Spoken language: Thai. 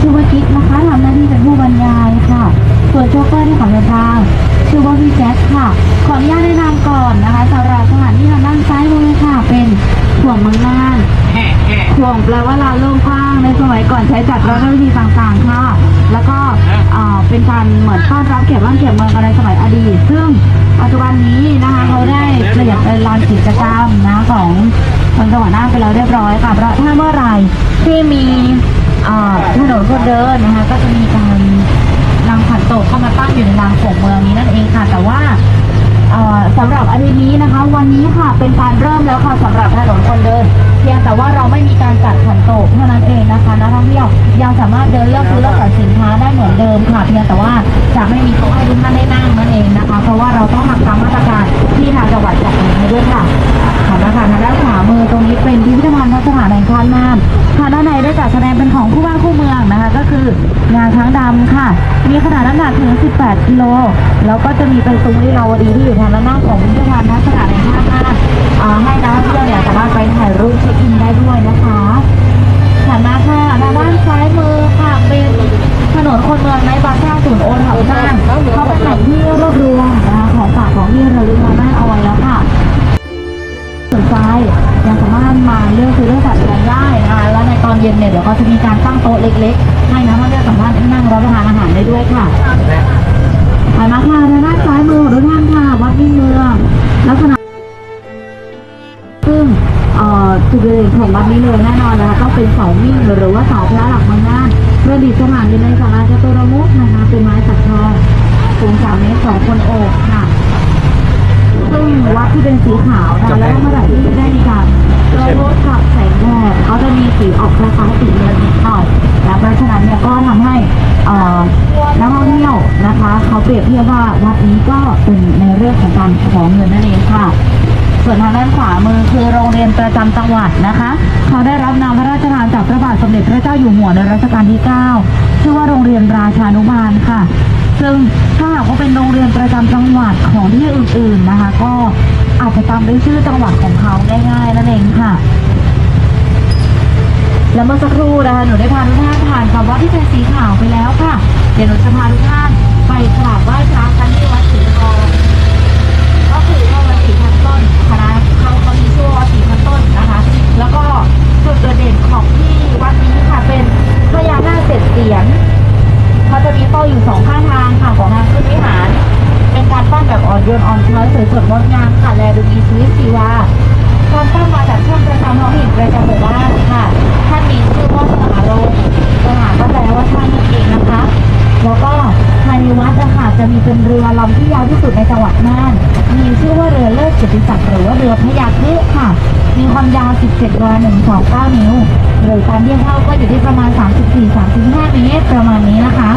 ชื่อว่ากิ๊กนะคะทำหน้าที่เป็นผู้บรรยายค่ะ ส่วนโชเฟอร์ที่ขับเดินทางชื่อว่าพี่แจ๊คค่ะ ขออนุญาตแนะนำก่อนนะคะสำหรับสถานที่ทางด้านซ้ายมือค่ะ เป็นห่วงเมืองน่านห่วงแปลว่าลานโล่งกว้างในสมัยก่อนใช้จัดรัฐวิธีต่างๆค่ะ แล้วก็เป็นการเหมือนต้อนรับแขกบ้านแขกเมืองกันในสมัยอดีต ซึ่งปัจจุบันนี้นะคะเขาได้เปลี่ยนเป็นลานกิจกรรมนะของทางจังหวัดน่านไปแล้วเรียบร้อยค่ะเพราะถ้าเมื่อไหร่ที่มี ถนนคนเดินนะคะก็จะมีการนำขันโตกเข้ามาตั้งอยู่ในลานโขงเมืองนี้นั่นเองค่ะ แต่ว่าสำหรับอาทิตย์นี้นะคะ วันนี้ค่ะเป็นการเริ่มแล้วค่ะสำหรับถนนคนเดิน เพียงแต่ว่าเราไม่มีการจัดขันโตกเท่านั้นเองนะคะนักท่องเที่ยวยังสามารถเดินเลือกซื้อเลือกสินค้าได้เหมือนเดิมค่ะ เพียงแต่ว่าจะไม่มีโต๊ะให้ทุกท่านได้นั่ง มีขนาดน้ำหนักถึง 18 กิโล แล้วก็จะมีเป็นซุ้มลีลาวดีที่อยู่ทางด้านหน้าของพิพิธภัณฑ์สถานแห่งชาติ นเย็นเนี่ยเดี๋ยวก็จะมีการตั้งโต๊ะเล็กๆ ให้นักท่องเที่ยวสามารถนั่งรับประทานอาหารได้ด้วยค่ะถัดมาค่ะทางด้านซ้ายมือของทุกท่านค่ะ วัดมิ่งเมืองลักษณะซึ่งจุดเด่นของวัดนี้เลยแน่นอนนะคะต้องเป็นเสามิ่งหรือว่าเสาพระหลักเมืองน่านประดิษฐานอยู่ในศาลาจตุรมุขนะคะเป็นไม้สักทองสูงสามเมตรสองคนโอบค่ะ ที่เป็นสีขาวนะแล้วเมื่อไหร่ที่ได้มีการกระทบกับแสงแดดเขาจะมีสีออกคล้ายๆสีเงินนิดหน่อยและเพราะฉะนั้นเนี่ยก็ทำให้เอ่อนักท่องเที่ยวนะคะ เขาเปรียบเทียบว่าวัดนี้ก็เป็นในเรื่องของการขอเงินนั่นเองค่ะ ส่วนทางด้านขวามือคือโรงเรียนประจำจังหวัดนะคะ เขาได้รับนามพระราชทานจากพระบาทสมเด็จพระเจ้าอยู่หัวในรัชกาลที่ 9 ชื่อว่าโรงเรียนราชานุบาลค่ะ ซึ่งถ้าหากว่าเป็นโรงเรียนประจำจังหวัดของที่อื่นๆนะคะ ก็อาจจะตามด้วยชื่อจังหวัดของเขาง่ายๆนั่นเองค่ะ และเมื่อสักครู่นะคะหนูได้พาทุกท่านผ่านคำว่าที่เป็นสีขาวไปแล้วค่ะ เดี๋ยวหนูจะพาทุกท่านไปกราบไหว้พระกันที่วัดสีทอง ก็คือว่าวัดสีพันต้นคณะเขาเขามีชื่อว่าวัดสีพันต้นนะคะ แล้วก็จุดโดดเด่นของที่วัดนี้ค่ะเป็นพญานาคเจ็ดเสียนเขาจะมีโต้อยู่ สองข้างทางค่ะของทางขึ้นวิหาร เป็นการปั้นแบบอ่อนโยนอ่อนช้อยสวยสดงดงามค่ะแลดูมีชีวิตชีวาความตั้งมาจากช่างประจำท้องถิ่นประจำหมู่บ้านค่ะท่านมีชื่อว่าสหรงค์สหาก็แปลว่าท่านนั่นเองนะคะแล้วก็ภายในวัดนะคะจะมีเป็นเรือลำที่ยาวที่สุดในจังหวัดน่าน มีชื่อว่าเรือเลิศกิติศักดิ์หรือว่าเรือพญาครุค่ะ มีความยาว 17วา129 นิ้ว หรือการเทียบเท่าก็อยู่ที่ประมาณ 34-35เมตรประมาณนี้นะคะ